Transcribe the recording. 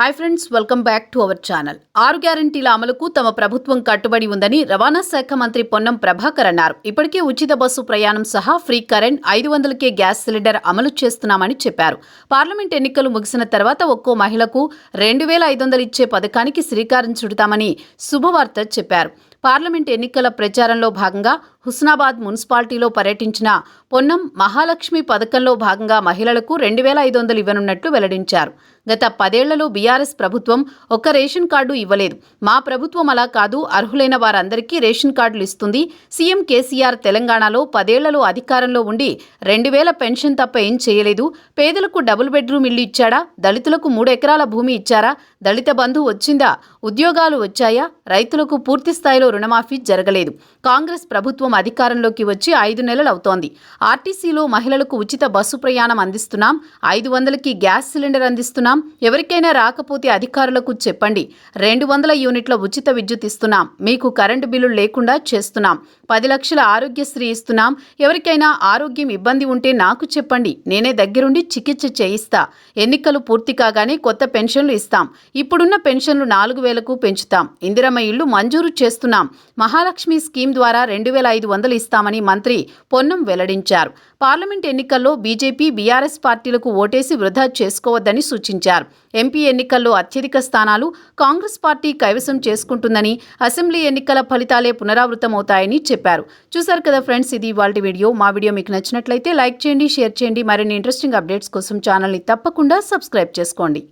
Hi friends welcome back to our channel ఆరు గ్యారంటీల అమలుకు తమ ప్రభుత్వం కట్టుబడి ఉందని రవాణా శాఖ మంత్రి పొన్నం ప్రభాకర్ అన్నారు. ఇప్పటికే ఉచిత బస్సు ప్రయాణం సహా ఫ్రీ కరెంట్ ఐదు వందలకే గ్యాస్ సిలిండర్ అమలు చేస్తున్నామని చెప్పారు. పార్లమెంట్ ఎన్నికలు ముగిసిన తర్వాత ఒక్కో మహిళకు రెండు వేల ఐదు వందలు ఇచ్చే పథకానికి శ్రీకారం చుడతామని శుభవార్త చెప్పారు. పార్లమెంట్ ఎన్నికల ప్రచారంలో భాగంగా హుస్నాబాద్ మున్సిపాలిటీలో పర్యటించిన పొన్నం మహాలక్ష్మి పథకంలో భాగంగా మహిళలకు రెండు వేల ఐదు వందలు ఇవ్వనున్నట్లు వెల్లడించారు. గత పదేళ్ళలో బీఆర్ఎస్ ప్రభుత్వం ఒక్క రేషన్ కార్డు ఇవ్వలేదు. మా ప్రభుత్వం అలా కాదు అర్హులైన వారందరికీ రేషన్ కార్డులు ఇస్తుంది. సీఎం కేసీఆర్ తెలంగాణలో పదేళ్ళలో అధికారంలో ఉండి రెండు వేల పెన్షన్ తప్ప ఏం చేయలేదు. పేదలకు డబుల్ బెడ్రూమ్ ఇల్లు ఇచ్చాడా? దళితులకు మూడు ఎకరాల భూమి ఇచ్చారా? దళిత బంధు వచ్చిందా? ఉద్యోగాలు వచ్చాయా? రైతులకు పూర్తి స్థాయిలో రుణమాఫీ జరగలేదు. కాంగ్రెస్ ప్రభుత్వం అధికారంలోకి వచ్చి ఐదు నెలలు అవుతోంది ఆర్టీసీలో మహిళలకు ఉచిత బస్సు ప్రయాణం అందిస్తున్నాం. ఐదు వందలకి గ్యాస్ సిలిండర్ అందిస్తున్నాం. ఎవరికైనా రాకపోతే అధికారులకు చెప్పండి. రెండు వందల యూనిట్ల ఉచిత విద్యుత్ ఇస్తున్నాం. మీకు కరెంటు బిల్లు లేకుండా చేస్తున్నాం. పది లక్షల ఆరోగ్యశ్రీ ఇస్తున్నాం. ఎవరికైనా ఆరోగ్యం ఇబ్బంది ఉంటే నాకు చెప్పండి. నేనే దగ్గరుండి చికిత్స చేయిస్తా. ఎన్నికలు పూర్తి కాగానే కొత్త పెన్షన్లు ఇస్తాం. ఇప్పుడున్న పెన్షన్లు నాలుగు వేలకు పెంచుతాం. ఇందిరమ్మ ఇళ్ళు మంజూరు చేస్తున్నాం. మహాలక్ష్మి స్కీమ్ ద్వారా రెండు వేల ఐదు వందలు ఇస్తామని మంత్రి పొన్నం వెల్లడించారు. పార్లమెంట్ ఎన్నికల్లో బీజేపీ బీఆర్ఎస్ పార్టీలకు ఓటేసి వృధా చేసుకోవద్దని సూచించారు. ఎంపీ ఎన్నికల్లో అత్యధిక స్థానాలు కాంగ్రెస్ పార్టీ కైవసం చేసుకుంటుందని అసెంబ్లీ ఎన్నికల ఫలితాలే పునరావృతమవుతాయని చెప్పారు. చూశారు కదా ఫ్రెండ్స్ ఇది ఇవాళ వీడియో. మా వీడియో మీకు నచ్చినట్లయితే లైక్ చేయండి షేర్ చేయండి. మరిన్ని ఇంట్రెస్టింగ్ అప్డేట్స్ కోసం ఛానల్ని తప్పకుండా సబ్స్క్రైబ్ చేసుకోండి.